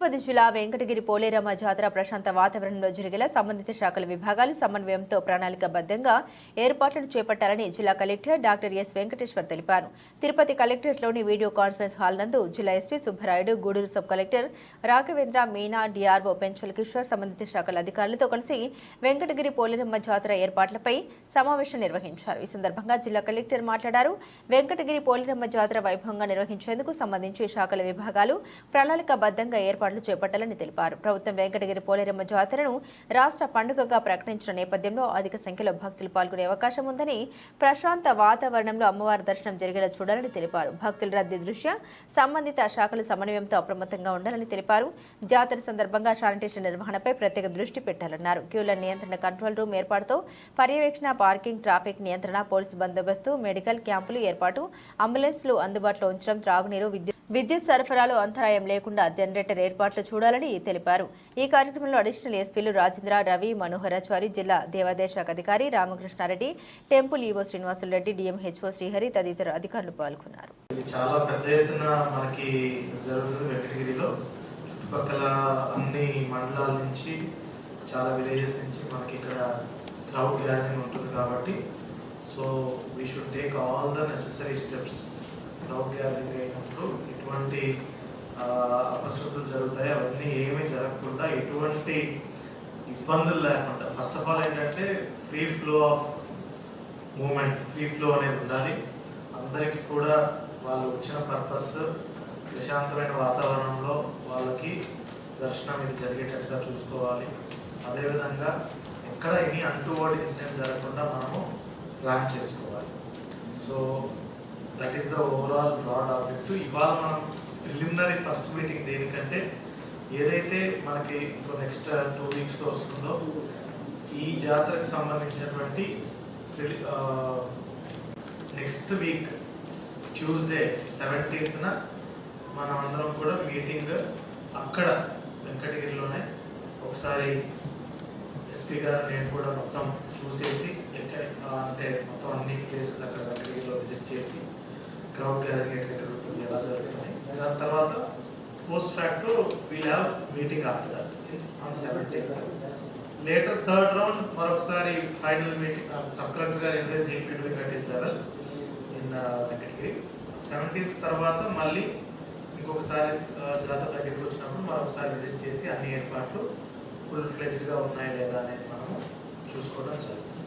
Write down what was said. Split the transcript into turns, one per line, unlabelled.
తిరుపతి జిల్లా వెంకటగిరి పోలేరమ్మ జాతర ప్రశాంత వాతావరణంలో జరిగేలా సంబంధిత శాఖల విభాగాలు సమన్వయంతో ప్రణాళికబద్ధంగా ఏర్పాట్లను చేపట్టాలని జిల్లా కలెక్టర్ డాక్టర్ ఎస్ వెంకటేశ్వర్ తెలిపారు. తిరుపతి కలెక్టరేట్లోని వీడియో కాన్ఫరెన్స్ హాల్ నందు జిల్లా SP Subbarayudu Gudur sub collector Raghavendra Meena DRO Penchal Kishore సంబంధిత శాఖల అధికారులతో కలిసి వెంకటగిరి పోలేరమ్మ జాతర ఏర్పాట్లపై సమావేశం నిర్వహించారు. ఈ సందర్భంగా జిల్లా కలెక్టర్ మాట్లాడారు. వెంకటగిరి పోలేరమ్మ జాతర వైభవంగా నిర్వహించేందుకు సంబంధించి శాఖల విభాగాలు ప్రణాళికాబద్ధంగా ఏర్పాట్లు చేపట్టాలని తెలిపారు. ప్రభుత్వం వెంకటగిరి పోలేరమ్మ జాతరను రాష్ట్ర పండుగగా ప్రకటించిన నేపథ్యంలో అధిక సంఖ్యలో భక్తులు పాల్గొనే అవకాశం ఉందని ప్రశాంత వాతావరణంలో అమ్మవారి దర్శనం జరిగేలా చూడాలని తెలిపారు. భక్తుల రద్దీ దృష్ట్యా సంబంధిత శాఖల సమన్వయంతో అప్రమత్తంగా ఉండాలని తెలిపారు. జాతర సందర్భంగా శానిటేషన్ నిర్వహణపై ప్రత్యేక దృష్టి పెట్టాలన్నారు. క్యూల నియంత్రణ కంట్రోల్ రూమ్ ఏర్పాటుతో పర్యవేక్షణ పార్కింగ్ ట్రాఫిక్ నియంత్రణ పోలీసు బందోబస్తు మెడికల్ క్యాంపులు ఏర్పాటు అంబులెన్స్లు అందుబాటులో ఉంచడం త్రాగునీరు విద్యుత్ విద్యుత్ సరఫరాలో అంతరాయం లేకుండా జనరేటర్ ఏర్పాట్లు చూడాలని తెలిపారు. ఈ కార్యక్రమంలో అడిషనల్ ఎస్పీలు రాజేంద్ర రవి మనోహరాచారి జిల్లా దేవాదాయ శాఖ అధికారి Ramakrishnareddy temple EO Srinivasulu Reddy DMHO Srihari తదితర అధికారులు పాల్గొన్నారు.
చాలా పెద్ద ఎత్తున మనకి జరుగుతుంది వెంకటగిరిలో. చుట్టుపక్కల అన్ని మండలాల నుంచి చాలా విలేజెస్ నుంచి మనకి ఇక్కడ క్రౌడ్ గ్యాదరింగ్ ఉంటుంది కాబట్టి so we should take all the necessary steps crowd అయినప్పుడు ఎటువంటి ఆ, అపశృతులు జరుగుతాయి అవన్నీ ఏమీ జరగకుండా ఎటువంటి ఇబ్బందులు లేకుండా ఫస్ట్ ఆఫ్ ఆల్ ఏంటంటే free flow of moment free flow అనేది ఉండాలి. అందరికీ కూడా వాళ్ళు వచ్చిన పర్పస్ ప్రశాంతమైన వాతావరణంలో వాళ్ళకి దర్శనం ఇది జరిగేటట్టుగా చూసుకోవాలి. అదేవిధంగా ఎక్కడ ఎనీ అన్టువర్డ్ ఇన్సిడెంట్ జరగకుండా మనము ప్లాన్ చేసుకోవాలి. So that is the overall broad objective ఇవాళ మనం ప్రిలిమినరీ ఫస్ట్ మీటింగ్ దేనికంటే ఏదైతే మనకి ఇంకో నెక్స్ట్ టూ వీక్స్లో వస్తుందో ఈ జాతరకు సంబంధించినటువంటి నెక్స్ట్ వీక్ ట్యూస్డే సెవెంటీన్త్న మనం అందరం కూడా మీటింగ్ అక్కడ వెంకటగిరిలోనే ఒకసారి ఎస్పీ గారు నేను కూడా మొత్తం చూసేసి ఎక్కడ అంటే మొత్తం అన్ని ప్లేసెస్ అక్కడ వెంకటగిరిలో విజిట్ చేసి క్రౌడ్ గ్యాదరింగ్ ఎలా జరుగుతుంది. దాని తర్వాత post fact we'll have meeting after that it's on seventy later third round మరొకసారి ఫైనల్ మీటింగ్ సబ్ కలెక్టర్ గారు employees AP doing at level in Venkatagiri seventeenth తర్వాత మళ్ళీ ఇంకొకసారి ఆ, uh, జాతర దగ్గరికి వచ్చినప్పుడు మరొకసారి విజిట్ చేసి అన్ని ఏర్పాట్లు ఫుల్ ఫ్లెజ్డ్గా ఉన్నాయి లేదా అనేది మనము చూసుకోవడం జరుగుతుంది.